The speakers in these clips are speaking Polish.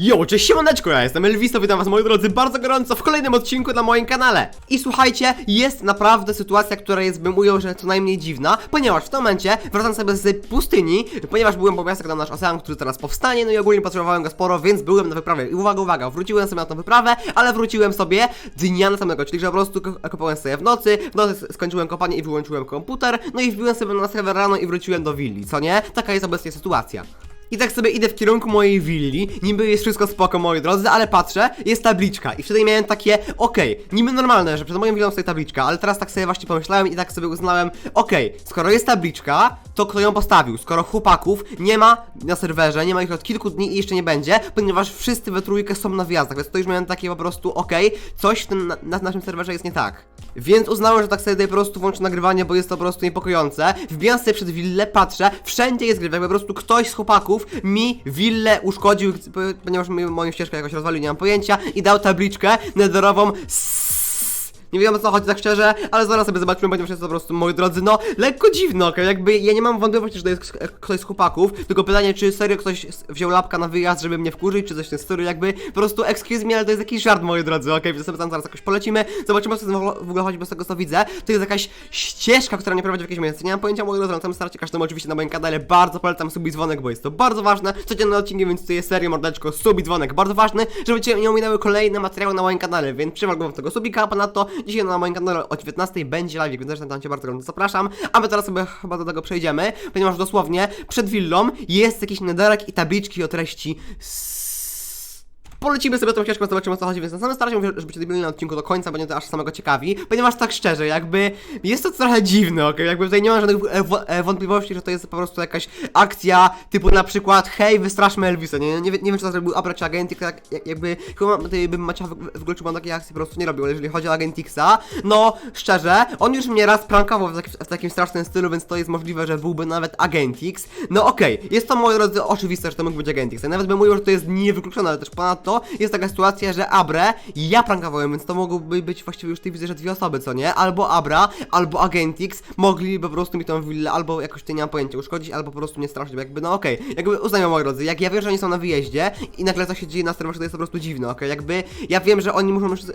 Jo, cześć siemaneczko, ja jestem Elviso, witam was moi drodzy bardzo gorąco w kolejnym odcinku na moim kanale. I słuchajcie, jest naprawdę sytuacja, która jest, bym ujął, że co najmniej dziwna Ponieważ w tym momencie wracam sobie z pustyni Ponieważ byłem po miastach na nasz ocean, który teraz powstanie No i ogólnie potrzebowałem go sporo, więc byłem na wyprawie. I uwaga, uwaga, wróciłem sobie na tę wyprawę Ale wróciłem sobie dnia następnego Czyli że po prostu ko- kopałem sobie w nocy W nocy skończyłem kopanie i wyłączyłem komputer No i wbiłem sobie na serwer rano i wróciłem do willi, co nie? Taka jest obecnie sytuacja i tak sobie idę w kierunku mojej willi, niby jest wszystko spoko, moi drodzy, ale patrzę, jest tabliczka i wtedy miałem takie, okej, niby normalne, że przed moją willą stoi tabliczka, ale teraz tak sobie właśnie pomyślałem i tak sobie uznałem, okej, skoro jest tabliczka, to kto ją postawił? Skoro chłopaków nie ma na serwerze, nie ma ich od kilku dni i jeszcze nie będzie, ponieważ wszyscy we trójkę są na wjazdach, więc to już miałem takie po prostu, okej, coś w na, na naszym serwerze jest nie tak. Więc uznałem, że tak sobie po prostu włączę nagrywanie, bo jest to po prostu niepokojące. Wbijam sobie przed willę, patrzę, wszędzie jest grywek, po prostu ktoś z chłopaków mi willę uszkodził, po- ponieważ moją ścieżkę jakoś rozwalił, nie mam pojęcia, i dał tabliczkę netherową s- nie wiem o co chodzi tak szczerze, ale zaraz sobie zobaczymy, ponieważ jest to po prostu, moi drodzy, no, lekko dziwno, okej, jakby ja nie mam wątpliwości, że to jest k- ktoś z chłopaków, tylko pytanie, czy serio ktoś wziął lapka na wyjazd, żeby mnie wkurzyć, czy coś w tym stylu, jakby, po prostu, excuse me, ale to jest jakiś żart, moi drodzy, okej, więc sobie tam zaraz jakoś polecimy, zobaczymy, co w ogóle- chodzi, bo z tego co widzę, to jest jakaś ścieżka, która mnie prowadzi w jakieś miejsce, nie mam pojęcia, moi drodzy, na całym starcie, każdemu oczywiście na moim kanale, bardzo polecam subi dzwonek, bo jest to bardzo ważne, codzienny odcinek, więc to jest serio, mordeczko, subi dzwonek, bardzo ważny, żeby cię nie ominęły kolejne materiały na moim kanale, więc przywal tego subika, ponadto dzisiaj na moim kanale o 19 będzie live, więc tam cię bardzo gorąco. Zapraszam, a my teraz sobie chyba do tego przejdziemy, ponieważ dosłownie przed willą jest jakiś nederek i tabliczki o treści s- Polecimy sobie tą ścieżką, zobaczymy o co chodzi, więc na samym starcie mówię, żebyście byli na odcinku do końca, będzie to aż samego ciekawi, ponieważ tak szczerze, jakby jest to trochę dziwne, okej, jakby tutaj nie ma żadnych e, e, wątpliwości, że to jest po prostu jakaś akcja typu na przykład hej, wystraszmy Elvisa, nie, nie, nie wiem czy to zrobił Abra czy Agentix, jak, jak, jakby chyba bym Macia w, ogóle czy takiej akcji po prostu nie robił, ale jeżeli chodzi o Agentixa, no szczerze, on już mnie raz prankował w, taki, w takim strasznym stylu, więc to jest możliwe, że byłby nawet Agentix, no okej, jest to moi drodzy oczywiste, że to mógł być Agentix, ja nawet bym mówił, że to jest niewykluczone, ale też ponadto jest taka sytuacja, że Abre ja prankowałem, więc to mogłyby być właściwie już tutaj widzę, że dwie osoby, co nie? Albo Abra, albo Agentix mogli po prostu mi tą willę albo jakoś tutaj nie mam pojęcia uszkodzić, albo po prostu nie straszyć, bo jakby no okej, jakby uznajmy moi drodzy, jak ja wiem, że oni są na wyjeździe i nagle coś się dzieje na serwerze, to jest po prostu dziwne, okej, jakby ja wiem, że oni muszą już z,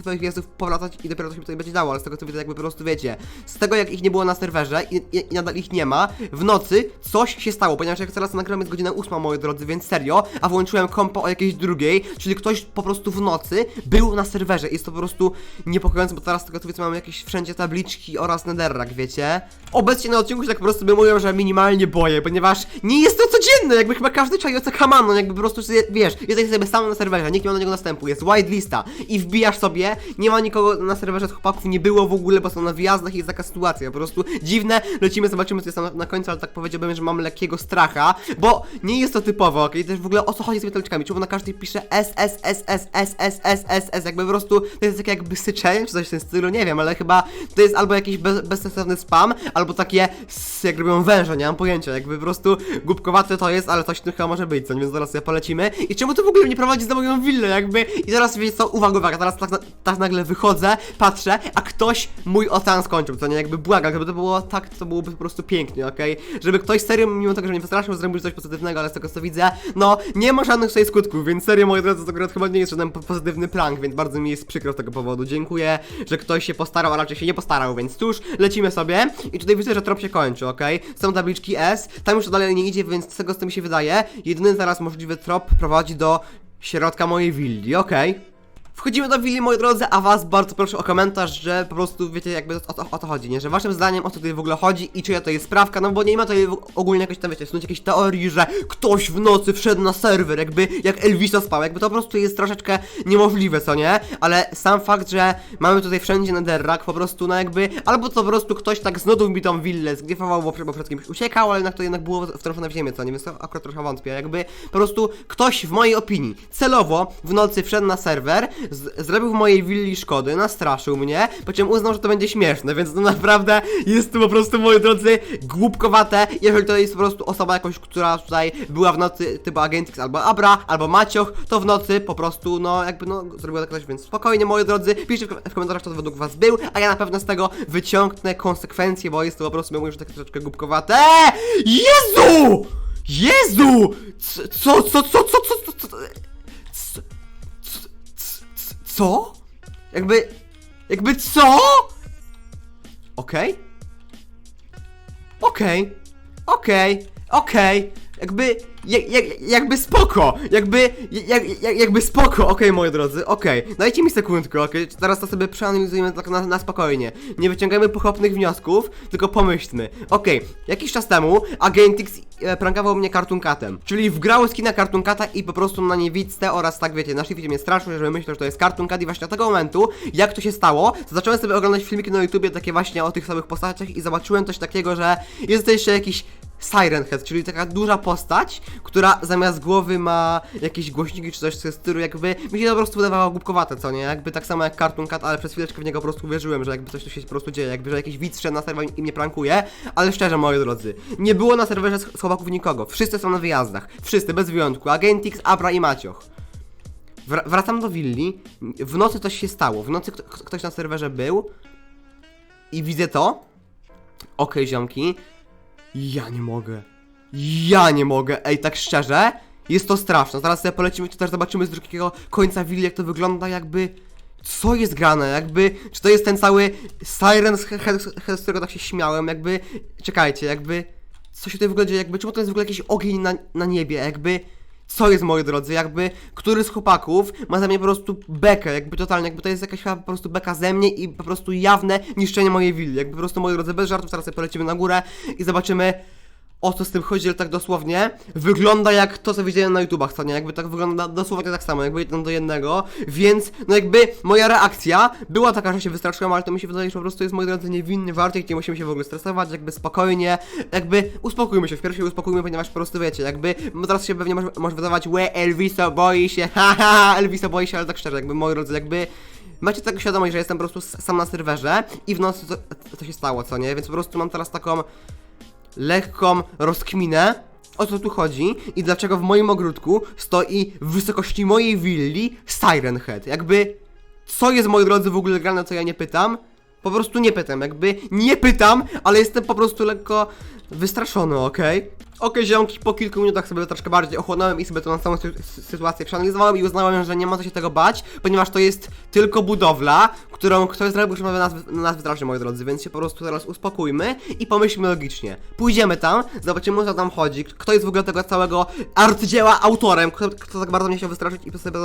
swoich wjazdów powracać i dopiero to się tutaj będzie dało, ale z tego co widzę, jakby po prostu wiecie, z tego jak ich nie było na serwerze i, i, i nadal ich nie ma, w nocy coś się stało, ponieważ jak teraz nagrywam jest godzina 8, moi drodzy, więc serio, a włączyłem kompo o jakiejś drugiej, czyli ktoś po prostu w nocy był na serwerze. Jest to po prostu niepokojące, bo teraz tego co wiecie mamy jakieś wszędzie tabliczki oraz netherrack, wiecie? Obecnie na odcinku się tak po prostu mówią, że minimalnie boję, ponieważ nie jest to codzienne, jakby chyba każdy czai o Kamano, jakby po prostu wiesz, jesteś sobie sam na serwerze, nikt nie ma do niego następu, jest white lista i wbijasz sobie, nie ma nikogo na serwerze chłopaków, nie było w ogóle, bo są na wyjazdach i jest taka sytuacja, po prostu dziwne, lecimy, zobaczymy co jest na, na końcu, ale tak powiedziałbym, że mam lekkiego stracha, bo nie jest to typowo, okej, też w ogóle o co chodzi z tymi tabliczkami, czemu na każdej S, S, S, S, S, S, S, S, S, jakby po prostu to jest takie jakby syczenie, czy coś w tym stylu, nie wiem, ale chyba to jest albo jakiś bez, bezsensowny spam, albo takie s, jak robią węże, nie mam pojęcia, jakby po prostu głupkowate to jest, ale coś w tym chyba może być, co więc zaraz sobie polecimy. I czemu to w ogóle mnie prowadzi za moją willę, jakby, i teraz wiecie co, uwaga, uwaga, teraz tak, tak nagle wychodzę, patrzę, a ktoś mój ocean skończył, co nie, jakby błagam, gdyby to było tak, to byłoby po prostu pięknie, okej? Żeby ktoś serio, mimo tego, że mnie wystraszył, zrobił coś pozytywnego, ale z tego co widzę, no, nie ma żadnych tutaj skutków, więc serio, moi drodzy, to akurat chyba nie jest żaden po- pozytywny prank, więc bardzo mi jest przykro z tego powodu. Dziękuję, że ktoś się postarał, a raczej się nie postarał, więc cóż, lecimy sobie. I tutaj widzę, że trop się kończy, okej? Są tabliczki S, tam już to dalej nie idzie, więc z tego co mi się wydaje, jedyny teraz możliwy trop prowadzi do środka mojej willi, okej? Wchodzimy do willi, moi drodzy, a was bardzo proszę o komentarz, że po prostu wiecie jakby o to, o to chodzi, nie? Że waszym zdaniem o co tutaj w ogóle chodzi i czyja to jest sprawka, no bo nie ma tutaj ogólnie jakoś tam, wiecie, snuć jakiejś teorii, że ktoś w nocy wszedł na serwer, jakby jak Elvisa spał, jakby to po prostu jest troszeczkę niemożliwe, co nie? Ale sam fakt, że mamy tutaj wszędzie netherrack, po prostu, no jakby, albo to po prostu ktoś tak znudł mi tą willę, zgryfował, bo, bo przed kimś uciekał, ale jednak to jednak było wtrącone w ziemię, co nie? Więc to akurat trochę wątpię, jakby po prostu ktoś w mojej opinii celowo w nocy wszedł na serwer, z, zrobił w mojej willi szkody, nastraszył mnie, po czym uznał, że to będzie śmieszne, więc to naprawdę jest to po prostu, moi drodzy, głupkowate, jeżeli to jest po prostu osoba jakoś, która tutaj była w nocy typu Agentix albo Abra, albo Macioch, to w nocy po prostu, no jakby no zrobiła tak coś, więc spokojnie, moi drodzy, piszcie w, komentarzach, kto to według was był, a ja na pewno z tego wyciągnę konsekwencje, bo jest to po prostu, mówię, że takie troszeczkę głupkowate. Jezu! Jezu! Co, co, co, co, co, co, co, co? Co? Jakby... Jakby co? Okej? Okej. Okej. Okej. Jakby... Jak, jak, jakby spoko, jakby, jak, jak, jakby spoko, okej moi drodzy, okej, dajcie mi sekundkę, okej, teraz to sobie przeanalizujemy tak na, na spokojnie, nie wyciągajmy pochopnych wniosków, tylko pomyślmy, okej, jakiś czas temu Agentix e, prankował mnie Cartoon Catem, czyli wgrał skina Cartoon Cata i po prostu na niewidce oraz tak wiecie, nasz film mnie straszył, żeby myślał, że to jest Cartoon Cat i właśnie od tego momentu, jak to się stało, to zacząłem sobie oglądać filmiki na YouTubie takie właśnie o tych samych postaciach i zobaczyłem coś takiego, że jest jeszcze jakiś Siren Head, czyli taka duża postać, która zamiast głowy ma jakieś głośniki czy coś z stylu, jakby mi się to po prostu wydawała głupkowate, co nie? Jakby tak samo jak Cartoon Cat, ale przez chwileczkę w niego po prostu uwierzyłem, że jakby coś tu się po prostu dzieje, jakby że jakiś widz na serwer i mnie prankuje, ale szczerze, moi drodzy, nie było na serwerze sch- chłopaków nikogo, wszyscy są na wyjazdach, wszyscy, bez wyjątku, Agentix, Abra i Macioch. Wr- wracam do willi, w nocy coś się stało, w nocy kto- ktoś na serwerze był i widzę to, okej ziomki, ja nie mogę. Ja nie mogę. Ej, tak szczerze, jest to straszne. Zaraz sobie polecimy, to też zobaczymy z drugiego końca willi, jak to wygląda, jakby... Co jest grane? Jakby... Czy to jest ten cały Siren z którego tak się śmiałem? Jakby... Czekajcie, jakby... Co się tutaj w ogóle dzieje? Jakby... Czemu to jest w ogóle jakiś ogień na, na niebie? Jakby... Co jest, moi drodzy? Jakby... Który z chłopaków ma za mnie po prostu bekę? Jakby totalnie, jakby to jest jakaś po prostu beka ze mnie i po prostu jawne niszczenie mojej willi. Jakby po prostu, moi drodzy, bez żartów, zaraz sobie polecimy na górę i zobaczymy o co z tym chodzi, ale tak dosłownie wygląda jak to, co widziałem na YouTubach, co nie? Jakby tak wygląda dosłownie tak samo, jakby jeden do jednego, więc no jakby moja reakcja była taka, że się wystraszyłem, ale to mi się wydaje, że po prostu jest, moi drodzy, niewinny wartek, nie musimy się w ogóle stresować, jakby spokojnie, jakby uspokójmy się, w pierwszej uspokójmy, ponieważ po prostu wiecie, jakby, bo teraz się pewnie może, może wydawać, łe, Elviso boi się, haha, Elviso boi się, ale tak szczerze, jakby, moi drodzy, jakby Macie tego świadomość, że jestem po prostu sam na serwerze i w nocy to, to się stało, co nie? Więc po prostu mam teraz taką lekką rozkminę, o co tu chodzi i dlaczego w moim ogródku stoi w wysokości mojej willi Siren Head. Jakby, co jest, moi drodzy, w ogóle grane, co ja nie pytam? Po prostu nie pytam, jakby nie pytam, ale jestem po prostu lekko wystraszony, okej? Okej, ziomki, po kilku minutach sobie troszkę bardziej ochłonąłem i sobie tą całą sy sy- sytuację przeanalizowałem i uznałem, że nie ma co się tego bać, ponieważ to jest tylko budowla, którą ktoś zrobił, żeby na nas, na nas wytraszy, moi drodzy, więc się po prostu teraz uspokójmy i pomyślmy logicznie. Pójdziemy tam, zobaczymy o co tam chodzi, kto jest w ogóle tego całego arcydzieła autorem, kto, kto tak bardzo mnie chciał wystraszyć i sobie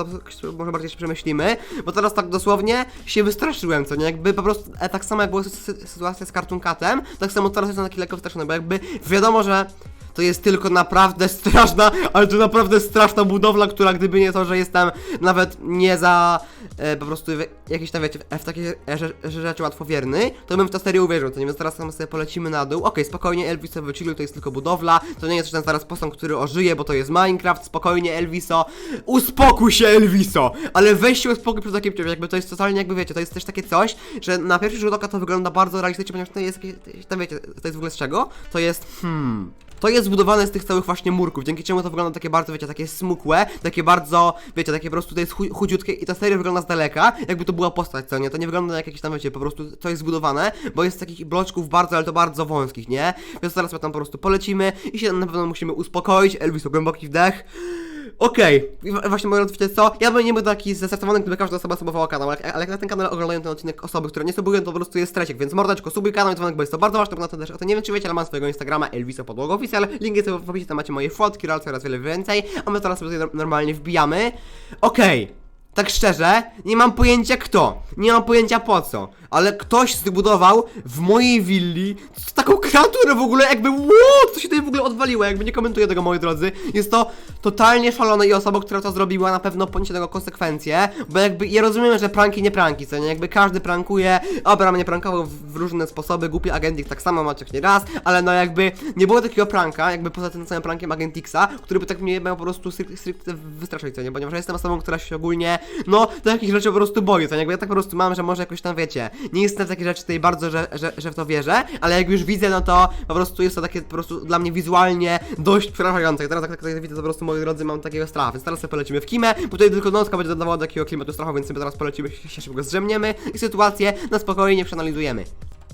może bardziej się przemyślimy, bo teraz tak dosłownie się wystraszyłem, co nie, jakby po prostu, e, tak samo jak była sy sytuacja z Cartoon Catem, tak samo teraz jestem taki lekko wystraszony, bo jakby wiadomo, że to jest tylko naprawdę straszna, ale to naprawdę straszna budowla, która gdyby nie to, że jestem nawet nie za e, po prostu jakiś tam wiecie, w takie rze- rzeczy łatwowierny, to bym w tę serię uwierzył, to nie więc teraz tam sobie polecimy na dół. Okej, spokojnie, Elviso wychilluj, to jest tylko budowla, to nie jest ten zaraz posąg, który ożyje, bo to jest Minecraft, spokojnie Elviso, uspokój się Elviso, ale weź się uspokój przed takim czymś, jakby to jest totalnie jakby wiecie, to jest też takie coś, że na pierwszy rzut oka to wygląda bardzo realistycznie, ponieważ to jest jakieś, tam wiecie, to jest w ogóle z czego? To jest, hmm... To jest zbudowane z tych całych właśnie murków, dzięki czemu to wygląda takie bardzo, wiecie, takie smukłe, takie bardzo, wiecie, takie po prostu to jest chu chudziutkie i ta seria wygląda z daleka, jakby to była postać, co nie? To nie wygląda jak jakieś tam, wiecie, po prostu jest zbudowane, bo jest z takich bloczków bardzo, ale to bardzo wąskich, nie? Więc teraz my tam po prostu polecimy i się na pewno musimy uspokoić, Elvis, głęboki wdech. Okej, wa- właśnie mówiąc, wiecie co, ja bym nie był taki zestresowany, gdyby każda osoba subowała kanał, ale, ale jak na ten kanał oglądają ten odcinek osoby, które nie subują, to po prostu jest stresik, więc mordeczko, subuj kanał i dzwonek, bo jest to bardzo ważne, bo na to też, o nie wiem czy wiecie, ale mam swojego Instagrama, Elviso Podłoga Oficjal, link jest w opisie, tam macie moje fotki, relacje oraz wiele więcej, a my teraz sobie tutaj normalnie wbijamy. Okej. Tak szczerze, nie mam pojęcia kto, nie mam pojęcia po co, ale ktoś zbudował w mojej willi taką kreaturę w ogóle, jakby wow, co się tutaj w ogóle odwaliło, jakby nie komentuję tego moi drodzy. Jest to totalnie szalone i osoba, która to zrobiła na pewno poniesie tego konsekwencje, bo jakby ja rozumiem, że pranki nie pranki, co nie, jakby każdy prankuje, Abra mnie prankował w, różne sposoby, głupi Agentik tak samo Maciek nie raz, ale no jakby nie było takiego pranka, jakby poza tym całym prankiem Agentixa, który by tak mnie miał po prostu stricte wystraszyć, co nie, ponieważ ja jestem osobą, która się ogólnie, no, takich rzeczy po prostu co nie, jakby ja tak po prostu mam, że może jakoś tam wiecie, nie jestem w takie rzeczy tutaj bardzo, że, że, że w to wierzę, ale jak już widzę, no to po prostu jest to takie po prostu dla mnie wizualnie dość przerażające. I teraz jak tak tutaj widzę, to po prostu moi drodzy mam takiego strachu, więc teraz sobie polecimy w kimę, bo tutaj tylko nocka będzie dodawała do takiego klimatu strachu, więc sobie teraz polecimy, się szybko zdrzemniemy i sytuację na spokojnie przeanalizujemy.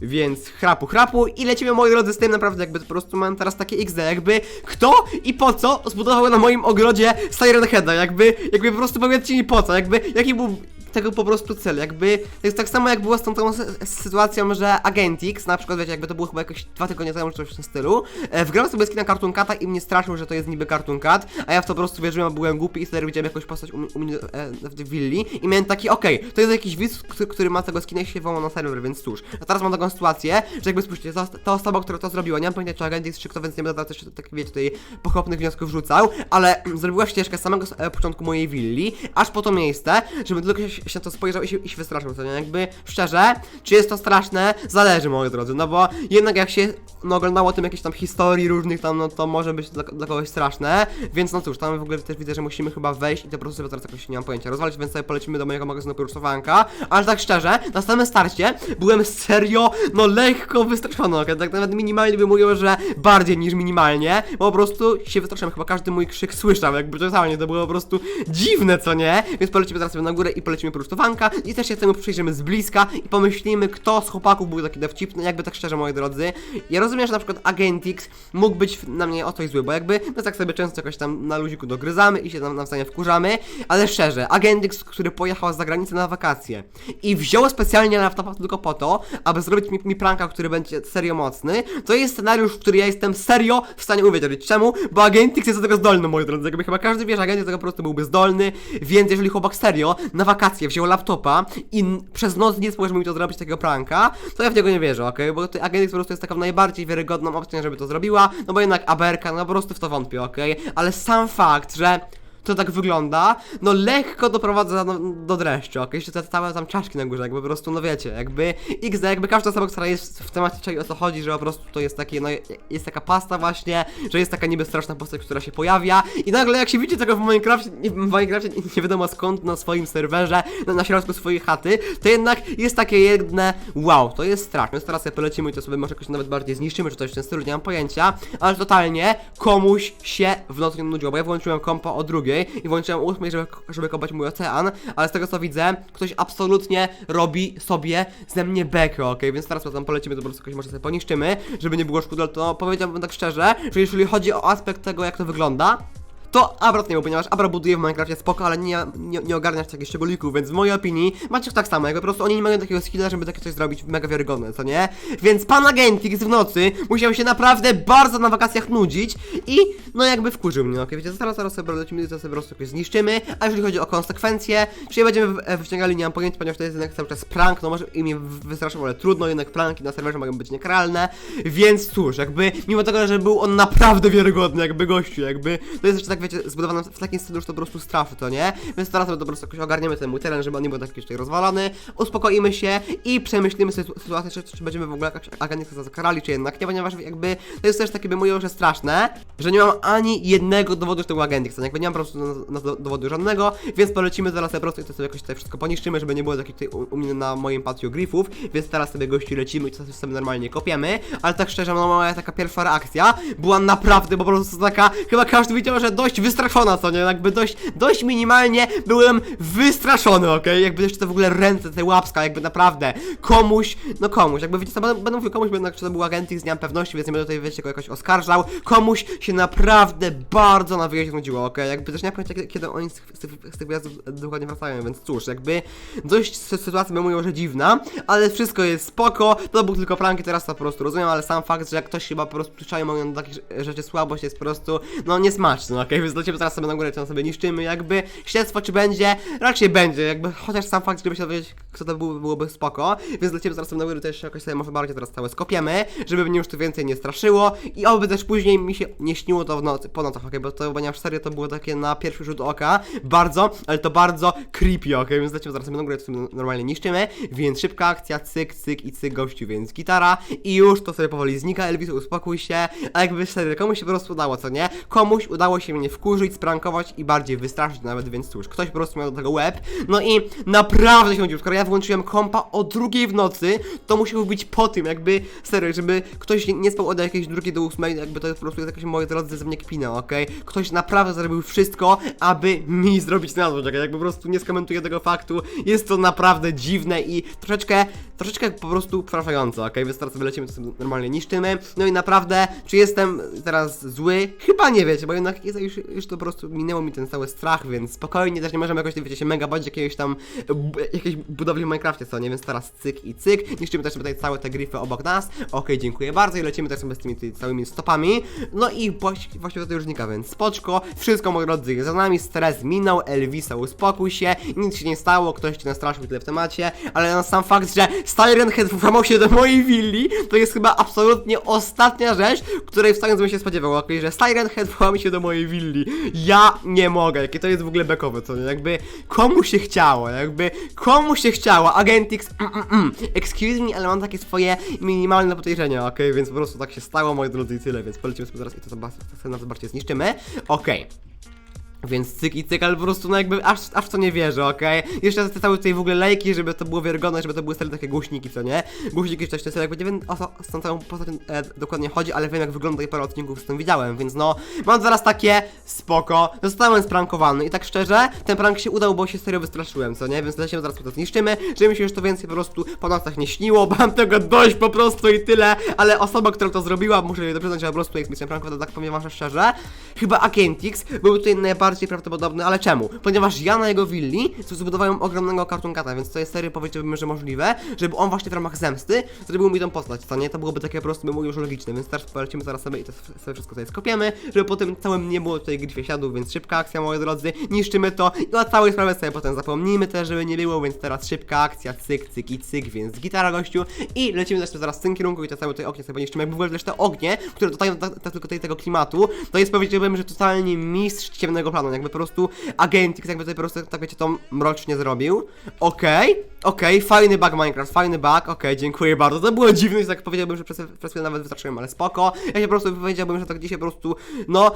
Więc chrapu, chrapu i lecimy moi drodzy z tym naprawdę jakby po prostu mam teraz takie XD, jakby kto i po co zbudował na moim ogrodzie Siren Heada, jakby, jakby po prostu powiedzcie mi po co, jakby, jaki był tego po prostu cel, jakby to jest tak samo jak było z tą, sy- sytuacją, że Agentix, na przykład wiecie, jakby to było chyba jakieś dwa tygodnie temu, czy coś w tym stylu, e, wgrałem sobie skina Cartoon i mnie straszył, że to jest niby Cartoon Cat, a ja w to po prostu wierzyłem, byłem głupi i wtedy widziałem jakąś postać u, mnie e, w willi i miałem taki, okej, to jest jakiś widz, który, który ma tego skina i się wołał na serwer, więc cóż, a teraz mam taką sytuację, że jakby spójrzcie, ta, osoba, która to zrobiła, nie mam pojęcia czy Agentix, czy kto, więc nie będę też tak wiecie, tutaj pochopnych wniosków rzucał, ale zrobiła ścieżkę samego e, początku mojej willi, aż po to miejsce, żeby tylko się, się na to spojrzał i się, i się wystraszył, co nie? Jakby, szczerze, czy jest to straszne? Zależy, moi drodzy, no bo jednak jak się no, oglądało tym jakieś tam historii różnych tam, no to może być dla, dla kogoś straszne, więc no cóż, tam w ogóle też widzę, że musimy chyba wejść i prostu sobie teraz jakoś nie mam pojęcia rozwalić, więc sobie polecimy do mojego magazynu porusztowanka, ale tak szczerze, na samym starcie byłem serio, no lekko wystraszony, okej, tak nawet minimalnie bym mówił, że bardziej niż minimalnie, bo po prostu się wystraszyłem, chyba każdy mój krzyk słyszał, jakby totalnie, to było po prostu dziwne, co nie? Więc polecimy teraz sobie na górę i polecimy porusztowanka i też się temu przyjrzymy z bliska i pomyślimy, kto z chłopaków był taki dowcipny, jakby tak szczerze, moi drodzy. Ja rozumiem, że na przykład Agentix mógł być na mnie o coś zły, bo jakby my tak sobie często jakoś tam na luziku dogryzamy i się tam nawzajem wkurzamy, ale szczerze, Agentix, który pojechał za granicę na wakacje i wziął specjalnie laptopa tylko po to, aby zrobić mi, mi pranka, który będzie serio mocny, to jest scenariusz, w który ja jestem serio w stanie uwierzyć. Czemu? Bo Agentix jest do tego zdolny, moi drodzy. Jakby chyba każdy wie, że Agentix tego po prostu byłby zdolny, więc jeżeli chłopak serio na wakacje wziął laptopa i przez noc nic może mi to zrobić takiego pranka, to ja w niego nie wierzę, okej? Bo ty- Agentix po prostu jest taką najbardziej wiarygodną opcją, żeby to zrobiła, no bo jednak Aberka, no po prostu w to wątpię, okej? Ale sam fakt, że to tak wygląda, no lekko doprowadza do, do dreszczu, ok? Jeszcze te całe tam czaszki na górze, jakby po prostu, no wiecie, jakby XD, jakby każda osoba, która jest w temacie czego o co chodzi, że po prostu to jest takie, no jest taka pasta właśnie, że jest taka niby straszna postać, która się pojawia i nagle jak się widzi tego w Minecrafcie, nie, w Minecrafcie nie, wiadomo skąd na swoim serwerze, na, na środku swojej chaty, to jednak jest takie jedne, wow, to jest straszne, więc teraz sobie polecimy i to sobie może jakoś nawet bardziej zniszczymy, czy coś w tym stylu, nie mam pojęcia, ale totalnie komuś się w nocy nudziło, bo ja włączyłem kompa o drugiej i włączyłem ósmej, żeby, żeby kopać mój ocean, ale z tego co widzę, ktoś absolutnie robi sobie ze mnie bekę, okej, więc teraz tam polecimy, to po prostu jakoś może sobie poniszczymy, żeby nie było szkód, to powiedziałbym tak szczerze, że jeżeli chodzi o aspekt tego, jak to wygląda, to Abra nie był, ponieważ Abra buduje w Minecrafcie spoko, ale nie, nie, nie ogarniasz takich szczególików, więc w mojej opinii macie tak samo, jakby po prostu oni nie mają takiego skilla, żeby takie coś zrobić mega wiarygodne, co nie? Więc pan Agentix w nocy musiał się naprawdę bardzo na wakacjach nudzić i no jakby wkurzył mnie, okej, wiecie, zaraz, zaraz sobie lecimy, to sobie po prostu jakoś zniszczymy, a jeżeli chodzi o konsekwencje, czy je będziemy e, wyciągali, nie mam pojęcia, ponieważ to jest jednak cały czas prank, no może i mnie w- wystraszył, ale trudno, jednak pranki na serwerze mogą być niekaralne, więc cóż, jakby mimo tego, że był on naprawdę wiarygodny, jakby gościu, jakby to jest jeszcze tak, wiecie, zbudowane w takim stylu, że to po prostu straszy, to nie? Więc teraz sobie po prostu jakoś ogarniemy ten mój teren, żeby on nie był taki jeszcze rozwalony, uspokoimy się i przemyślimy sytu- sytuację, czy, czy będziemy w ogóle jakoś agencja zakarali, czy jednak nie, ponieważ jakby to jest też takie, by mówią, że straszne, że nie mam ani jednego dowodu, że to był agentik, jakby nie mam po prostu na, na do- dowodu żadnego, więc polecimy zaraz po prostu i to sobie jakoś tutaj wszystko poniszczymy, żeby nie było takich tutaj u, u mnie na moim patio grifów, więc teraz sobie gości lecimy i to sobie normalnie kopiemy, ale tak szczerze, no moja taka pierwsza reakcja była naprawdę po prostu taka, chyba każdy widział, że dość wystraszona, co nie, jakby dość, dość minimalnie byłem wystraszony, okej, jakby jeszcze te w ogóle ręce, te łapska, jakby naprawdę. Komuś, no komuś, jakby wiecie co, będę, będę mówił komuś, bo jednak czy to był agentik, nie mam pewności, więc nie będę tutaj, wiecie, go jakoś oskarżał, komuś się naprawdę bardzo na wyjeździe nudziło, okej, jakby też nie pojęcia, kiedy, oni z, tych- z, tych, z tych wyjazdów dokładnie wracają, więc cóż, jakby dość sy- sytuacja by mówią, że dziwna, ale wszystko jest spoko, to był tylko pranki, teraz to po prostu rozumiem, ale sam fakt, że jak ktoś chyba po prostu przyzwyczaił mówią do takich rze- rzeczy słabość jest po prostu, no niesmaczny, no okej, więc do ciebie teraz sobie na górę tam sobie niszczymy, jakby śledztwo czy będzie, raczej będzie, jakby chociaż sam fakt, żeby się dowiedzieć, kto to był, byłoby spoko, więc ciebie zaraz sobie na górę też jakoś sobie może bardziej teraz całe skopiemy, żeby mnie już tu więcej nie straszyło. I oby też później mi się nie śniło to w nocy, po nocach, okej, bo to, ponieważ serio to było takie na pierwszy rzut oka, bardzo, ale to bardzo creepy, okej, więc dla ciebie zaraz sobie na górę to sobie normalnie niszczymy, więc szybka akcja, cyk, cyk i cyk gościu, więc gitara. I już to sobie powoli znika, Elvis uspokój się, a jakby serio, komuś się po prostu udało, co nie? Komuś udało się mnie wkurzyć, sprankować i bardziej wystraszyć nawet, więc cóż, ktoś po prostu miał do tego łeb, no i naprawdę się nudził, skoro ja włączyłem kompa o drugiej w nocy, to musiał być po tym, jakby, serio, żeby ktoś nie spał od jakiejś drugiej do ósmej, jakby to jest po prostu jakieś moje drodzy ze mnie kpina, okej? Ktoś naprawdę zrobił wszystko, aby mi zrobić na złość, jakby po prostu nie skomentuję tego faktu, jest to naprawdę dziwne i troszeczkę, troszeczkę po prostu przerażające, okej? Więc teraz sobie lecimy, to sobie normalnie niszczymy, no i naprawdę, czy jestem teraz zły? Chyba nie wiecie, bo jednak jest, już, już to po prostu minęło mi ten cały strach, więc spokojnie, też nie możemy jakoś, wiecie, się mega bać jakiegoś tam, jakiejś budowli w Minecrafcie, co nie? Więc teraz cyk i cyk, niszczymy też tutaj całe te grify obok nas, okej, dziękuję bardzo i lecimy też sobie z tymi tutaj całymi stopami, no i właści- właściwie to już znika, więc spoczko, wszystko moi drodzy, za nami, stres minął, Elvisa uspokój się, nic się nie stało, ktoś cię nastraszył tyle w temacie, ale na sam fakt, że Siren Head włamał się do mojej willi, to jest chyba absolutnie ostatnia rzecz, której w stanie bym się spodziewał, okej, że Siren Head włamał się do mojej willi. Ja nie mogę, jakie to jest w ogóle bekowe, co nie? Jakby komu się chciało, jakby komu się chciało, Agentix, mm, mm, mm. excuse me, ale mam takie swoje minimalne podejrzenia, okej, więc po prostu tak się stało, moi drodzy, i tyle, więc polecimy sobie zaraz i to sobie na to bardziej zniszczymy, okej. Więc cyk i cyk, ale po prostu no jakby aż, aż w to nie wierzę, okej? Jeszcze te całe tutaj w ogóle lejki, żeby to było wiarygodne, żeby to były stare takie głośniki, co nie? Głośniki w stylu, jakby nie wiem o co z tą całą postacią e, dokładnie chodzi, ale wiem jak wygląda i parę odcinków z tym widziałem, więc no mam zaraz takie spoko, zostałem sprankowany i tak szczerze, ten prank się udał, bo się serio wystraszyłem, co nie? Więc lecimy zaraz to zniszczymy, żeby mi się już to więcej po prostu po nocach nie śniło, bo mam tego dość po prostu i tyle, ale osoba, która to zrobiła, muszę jej przyznać, że po prostu jak mi ten prank, tak powiem wam szczerze, chyba Agentix był tutaj najbardziej prawdopodobny, ale czemu? Ponieważ ja na jego willi zbudowałem ogromnego kartunkata, więc to jest serio powiedziałbym, że możliwe, żeby on właśnie w ramach zemsty zrobił mi tą postać, co nie? To byłoby takie po prostu, bym już logiczne, więc teraz polecimy zaraz sobie i to sobie wszystko tutaj skopiemy, żeby potem całym nie było tutaj gryfie siadów, więc szybka akcja, moi drodzy, niszczymy to i o całej sprawie sobie potem zapomnijmy też, żeby nie było, więc teraz szybka akcja, cyk, cyk i cyk, więc gitara gościu i lecimy też zaraz w tym kierunku i te całe tutaj oknie sobie niszczymy, jakby w ogóle też te ognie, które dodają tylko tego klimatu, to jest powiedziałbym, że totalnie mistrz ciemnego planu, jakby po prostu Agentix jakby tutaj po prostu, tak wiecie, to mrocznie zrobił, okej, okej, fajny bug Minecraft, fajny bug, okej, dziękuję bardzo, to było dziwne, tak powiedziałbym, że przez, chwilę nawet wystraszyłem, ale spoko, ja się po prostu powiedziałbym, że tak dzisiaj po prostu, no,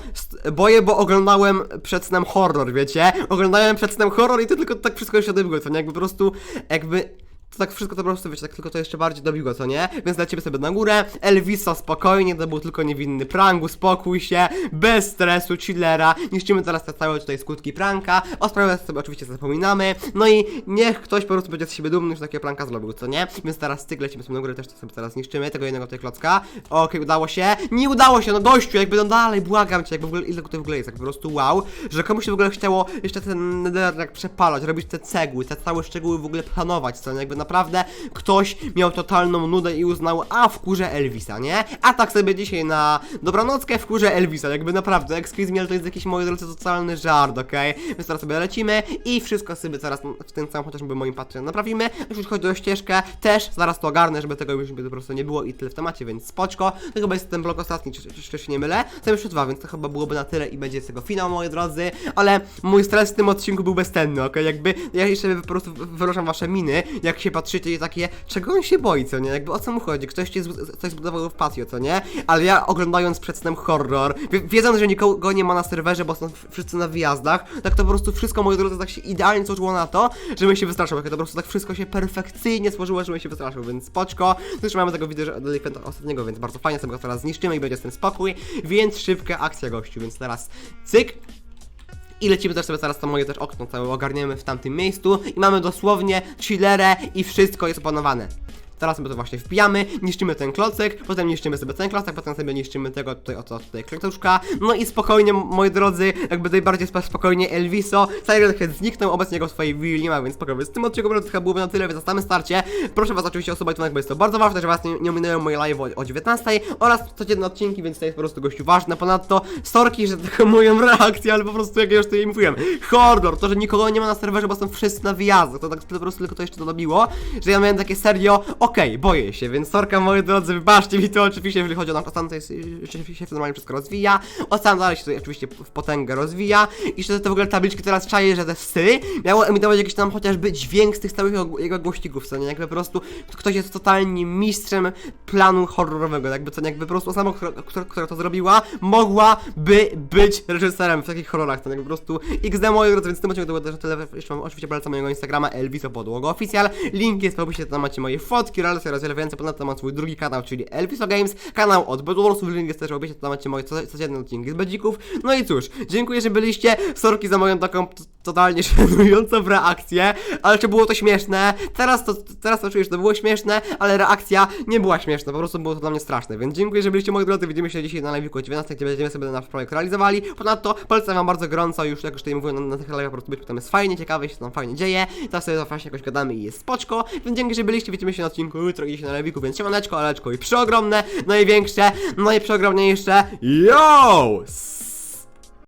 boję, bo oglądałem przed snem horror, wiecie, oglądałem przed snem horror i to tylko tak wszystko się odbyło, to nie, jakby po prostu, jakby to tak wszystko to po prostu, wiecie, tak tylko to jeszcze bardziej dobiło, co nie? Więc lecimy sobie na górę, Elvisa spokojnie, to był tylko niewinny prank, uspokój się, bez stresu, chillera, niszczymy teraz te całe tutaj skutki pranka, o sprawie sobie oczywiście zapominamy, no i niech ktoś po prostu będzie z siebie dumny, że takiego pranka zrobił, co nie? Więc teraz cyk, lecimy sobie na górę, też to sobie teraz niszczymy, tego jednego tutaj klocka, okej, udało się, nie udało się, no gościu, jakby no dalej, błagam cię, jakby w ogóle, ile tutaj w ogóle jest, jak po prostu wow, że komuś się w ogóle chciało jeszcze ten nether jak przepalać, robić te cegły, te całe szczegóły w ogóle planować, co nie? Jakby naprawdę ktoś miał totalną nudę i uznał, a wkurze Elvisa, nie? A tak sobie dzisiaj na dobranockę wkurze Elvisa, jakby naprawdę, excuse me, ale to jest jakiś, moi drodzy, totalny żart, okej? Więc teraz sobie lecimy i wszystko sobie zaraz w tym całym chociażby moim Patreon naprawimy. Jeśli chodzi o ścieżkę, też zaraz to ogarnę, żeby tego już po prostu nie było i tyle w temacie, więc spoczko. To chyba jest ten blok ostatni, czy, czy, czy się nie mylę? Są jeszcze dwa, więc to chyba byłoby na tyle i będzie z tego finał, moi drodzy, ale mój stres w tym odcinku był bezcenny, okej? Jakby ja jeszcze po prostu wyrażam wasze miny, jak się patrzycie i takie, czego on się boi, co nie? Jakby o co mu chodzi? Ktoś ci coś zbudował w patio, co nie? Ale ja oglądając przed snem horror, wie- wiedząc, że nikogo nie ma na serwerze, bo są wszyscy na wyjazdach, tak to po prostu wszystko, moi drodzy, tak się idealnie złożyło na to, żebym się wystraszył, jak to po prostu tak wszystko się perfekcyjnie złożyło, żebym się wystraszył, więc spoczko, też mamy tego do Delikventa ostatniego, więc bardzo fajnie sobie go teraz zniszczymy i będzie z tym spokój, więc szybka akcja gościu, więc teraz cyk, i lecimy też sobie zaraz to moje też okno całe ogarniemy w tamtym miejscu i mamy dosłownie chillerę i wszystko jest opanowane. Teraz my to właśnie wbijamy, niszczymy ten klocek, potem niszczymy sobie ten klocek, potem sobie niszczymy tego tutaj oto tutaj kwiatuszka. No i spokojnie, moi drodzy, jakby najbardziej spokojnie Elviso, Head zniknął, obecnie go w swojej willi nie ma, więc spokojnie. Z tym odcinku prostu chyba byłoby na tyle, więc na samym starcie proszę was oczywiście o subować, bo jest to bardzo ważne, że was nie, nie ominęły moje live o, o 19 oraz codzienne odcinki, więc to jest po prostu gościu ważne. Ponadto sorki, że taką moją reakcję, ale po prostu jak ja już tutaj mówiłem, horror, to, że nikogo nie ma na serwerze, bo są wszyscy na wyjazdach, to tak po prostu tylko to jeszcze to że ja miałem takie serio, okej, okej, boję się, więc sorka moi drodzy, wybaczcie mi to oczywiście, jeżeli chodzi o nasz Osan, to jest, jeszcze się normalnie wszystko rozwija, Osan dalej się tutaj oczywiście w potęgę rozwija. I że te w ogóle tabliczki teraz czaję, że te sty miało emitować jakiś tam chociażby dźwięk z tych całych jego- jego głośników, co nie, jakby po prostu ktoś jest totalnie mistrzem planu horrorowego, jakby co nie, jakby po prostu osoba, która, która, która to zrobiła, mogłaby być reżyserem w takich horrorach, to nie, jakby po prostu XD moi drodzy, więc w tym odcinku to było też tyle, jeszcze wam oczywiście polecam mojego Instagrama Elviso Podłogo Oficjal, link jest w opisie, tam macie moje fotki, relacje oraz wiele więcej, ponadto mam swój drugi kanał, czyli Elviso Games, kanał od Bedwarsów, link jest też w opisie, tam macie moje co, codzienne odcinki z bedzików, no i cóż, dziękuję, że byliście, sorki za moją taką totalnie szanującą reakcję, ale czy było to śmieszne, teraz to, teraz to czuję, że to było śmieszne, ale reakcja nie była śmieszna, po prostu było to dla mnie straszne, więc dziękuję, że byliście moi drodzy, widzimy się dzisiaj na live'ku o 19, gdzie będziemy sobie nasz projekt realizowali, ponadto polecam wam bardzo gorąco, już jak już tutaj mówiłem, na, na tych live'ach po prostu być, tam jest fajnie, ciekawe, się tam fajnie dzieje, teraz sobie to właśnie jakoś gadamy i jest spoczko, więc dzięki, że byliście, widzimy się na odcinku jutro gdzieś na live'ku, więc siemaneczko, aleczko i przeogromne, największe, no i przeogromniejsze, yo!